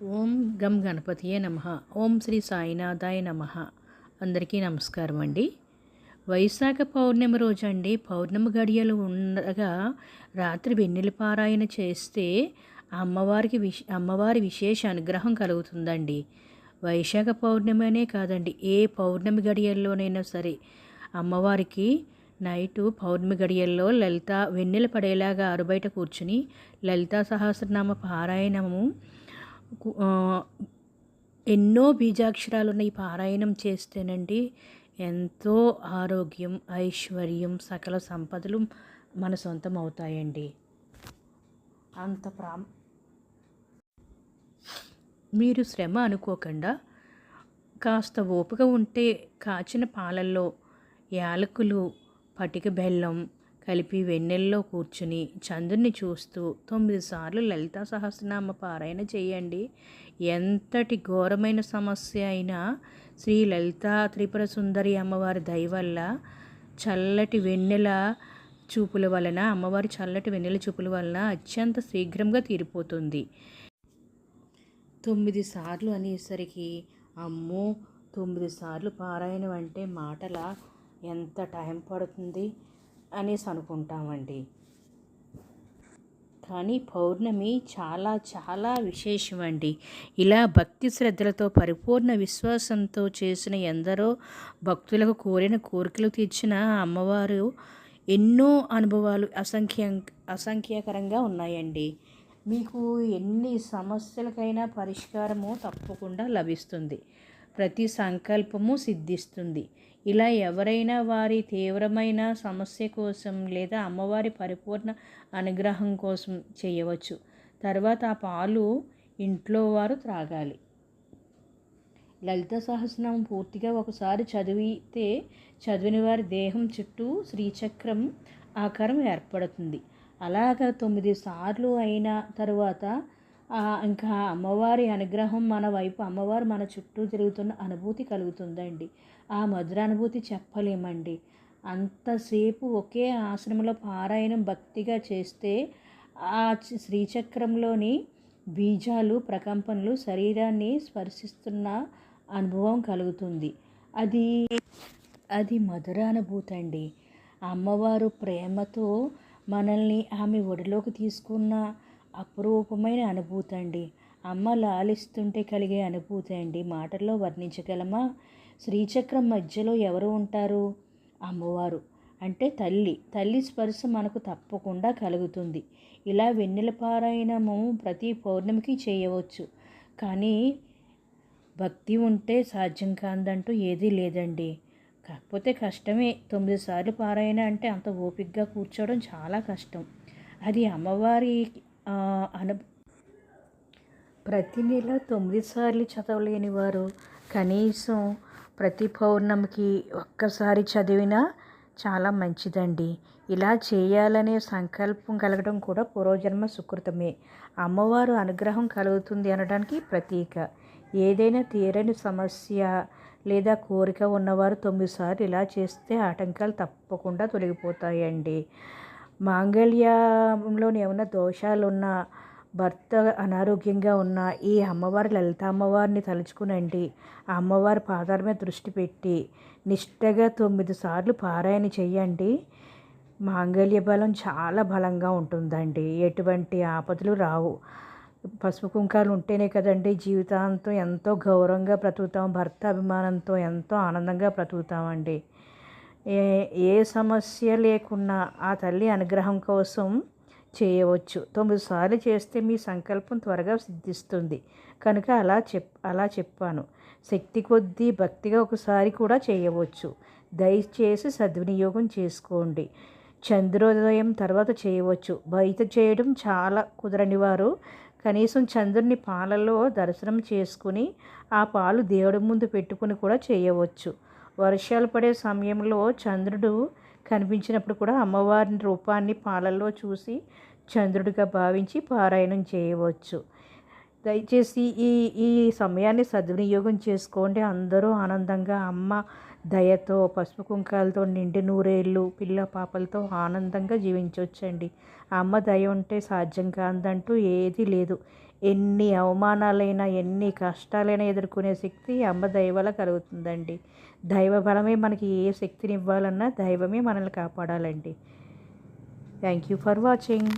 ఓం గం గణపతియే నమ. ఓం శ్రీ సాయినాథాయ నమ. అందరికీ నమస్కారం అండి. వైశాఖ పౌర్ణమి రోజు అండి పౌర్ణమి గడియలు ఉండగా రాత్రి వెన్నెల పారాయణ చేస్తే అమ్మవారికి విష అమ్మవారి విశేష అనుగ్రహం కలుగుతుందండి. వైశాఖ పౌర్ణమి అనే కాదండి ఏ పౌర్ణమి గడియల్లోనైనా సరే అమ్మవారికి నైటు పౌర్ణమి గడియల్లో లలిత వెన్నెల పడేలాగా అరుబయట కూర్చుని లలితా సహస్రనామ పారాయణము ఎన్నో బీజాక్షరాలు ఉన్న ఈ పారాయణం చేస్తేనండి ఎంతో ఆరోగ్యం ఐశ్వర్యం సకల సంపదలు మన సొంతం అవుతాయండి. అంత ప్రా మీరు శ్రమ అనుకోకుండా కాస్త ఓపిక ఉంటే కాచిన పాలల్లో యాలకులు పటిక బెల్లం కలిపి వెన్నెల్లో కూర్చుని చంద్రుని చూస్తూ తొమ్మిది సార్లు లలితా సహస్రనామ పారాయణ చేయండి. ఎంతటి ఘోరమైన సమస్య అయినా శ్రీ లలితా త్రిపుర సుందరి అమ్మవారి దయ వల్ల చల్లటి వెన్నెల చూపుల వలన అమ్మవారి చల్లటి వెన్నెల చూపుల వలన అత్యంత శీఘ్రంగా తీరిపోతుంది. తొమ్మిది సార్లు అనేసరికి అమ్మో! తొమ్మిది సార్లు పారాయణం అంటే మాటల? ఎంత టైం పడుతుంది? అనేసి అనుకుంటామండి. కానీ పౌర్ణమి చాలా చాలా విశేషమండి. ఇలా భక్తి శ్రద్ధలతో పరిపూర్ణ విశ్వాసంతో చేసిన ఎందరో భక్తులకు కోరిన కోరికలు తీర్చిన అమ్మవారు ఎన్నో అనుభవాలు అసంఖ్య అసంఖ్యాకరంగా ఉన్నాయండి. మీకు ఎన్ని సమస్యలకైనా పరిష్కారము తప్పకుండా లభిస్తుంది. ప్రతి సంకల్పము సిద్ధిస్తుంది. ఇలా ఎవరైనా వారి తీవ్రమైన సమస్య కోసం లేదా అమ్మవారి పరిపూర్ణ అనుగ్రహం కోసం చేయవచ్చు. తర్వాత ఆ పాలు ఇంట్లో వారు త్రాగాలి. లలిత సహస్రనామం పూర్తిగా ఒకసారి చదివితే చదివిన వారి దేహం చుట్టూ శ్రీచక్రం ఆకారం ఏర్పడుతుంది. అలాగ తొమ్మిది సార్లు అయిన తరువాత ఇంకా అమ్మవారి అనుగ్రహం మన వైపు అమ్మవారు మన చుట్టూ తిరుగుతున్న అనుభూతి కలుగుతుందండి. ఆ మధుర అనుభూతి చెప్పలేమండి. అంతసేపు ఒకే ఆశ్రమంలో పారాయణం భక్తిగా చేస్తే ఆ శ్రీచక్రంలోని బీజాలు ప్రకంపనలు శరీరాన్ని స్పర్శిస్తున్న అనుభవం కలుగుతుంది. అది అది మధుర అనుభూతి అండి. అమ్మవారు ప్రేమతో మనల్ని ఆమె ఒడిలోకి తీసుకున్న అపురూపమైన అనుభూతి అండి. అమ్మ లాలిస్తుంటే కలిగే అనుభూతి అండి. మాటల్లో వర్ణించగలమా? శ్రీచక్రం మధ్యలో ఎవరు ఉంటారు? అమ్మవారు. అంటే తల్లి. తల్లి స్పర్శ మనకు తప్పకుండా కలుగుతుంది. ఇలా వెన్నెల పారాయణము ప్రతి పౌర్ణమికి చేయవచ్చు. కానీ భక్తి ఉంటే సాధ్యం కాదంటూ ఏదీ లేదండి. కాకపోతే కష్టమే. తొమ్మిది సార్లు పారాయణ అంటే అంత ఓపికగా కూర్చోవడం చాలా కష్టం. అది అమ్మవారి అను ప్రతి నెల తొమ్మిది సార్లు చదవలేని వారు కనీసం ప్రతి పౌర్ణమికి ఒక్కసారి చదివినా చాలా మంచిదండి. ఇలా చేయాలనే సంకల్పం కలగడం కూడా పూర్వజన్మ సుకృతమే. అమ్మవారు అనుగ్రహం కలుగుతుంది అనడానికి ప్రతీక. ఏదైనా తీరని సమస్య లేదా కోరిక ఉన్నవారు తొమ్మిది సార్లు ఇలా చేస్తే ఆటంకాలు తప్పకుండా తొలగిపోతాయండి. మాంగళ్యంలోని ఏమైనా దోషాలు ఉన్నా భర్త అనారోగ్యంగా ఉన్న ఈ అమ్మవారి లలిత అమ్మవారిని తలుచుకునండి ఆ అమ్మవారి పాదాల మీద దృష్టి పెట్టి నిష్టగా తొమ్మిది సార్లు పారాయణ చేయండి. మాంగళ్య బలం చాలా బలంగా ఉంటుందండి. ఎటువంటి ఆపదలు రావు. పసుపు కుంకాలు ఉంటేనే కదండి జీవితాంతం ఎంతో గౌరవంగా బ్రతుకుతాం భర్త అభిమానంతో ఎంతో ఆనందంగా బ్రతుకుతామండి. ఏ ఏ సమస్య లేకున్నా ఆ తల్లి అనుగ్రహం కోసం చేయవచ్చు. తొమ్మిది సార్లు చేస్తే మీ సంకల్పం త్వరగా సిద్ధిస్తుంది. కనుక అలా చెప్ అలా చెప్పాను. శక్తి కొద్దీ భక్తిగా ఒకసారి కూడా చేయవచ్చు. దయచేసి సద్వినియోగం చేసుకోండి. చంద్రోదయం తర్వాత చేయవచ్చు. బయట చేయడం చాలా కుదరని వారు కనీసం చంద్రుని పాలలో దర్శనం చేసుకుని ఆ పాలు దేవుడి ముందు పెట్టుకుని కూడా చేయవచ్చు. వర్షాలు పడే సమయంలో చంద్రుడు కనిపించినప్పుడు కూడా అమ్మవారి రూపాన్ని పాలల్లో చూసి చంద్రుడిగా భావించి పారాయణం చేయవచ్చు. దయచేసి ఈ ఈ సమయాన్ని సద్వినియోగం చేసుకోండి. అందరూ ఆనందంగా అమ్మ దయతో పసుపు కుంకాలతో నిండి నూరేళ్ళు పిల్ల పాపలతో ఆనందంగా జీవించవచ్చండి. అమ్మ దయ ఉంటే సాధ్యం కాదంటూ ఏదీ లేదు. ఎన్ని అవమానాలైనా ఎన్ని కష్టాలైనా ఎదుర్కొనే శక్తి అమ్మ దైవాల కలుగుతుందండి. దైవ బలమే మనకి ఏ శక్తిని ఇవ్వాలన్నా దైవమే మనల్ని కాపాడాలండి. Thank you for watching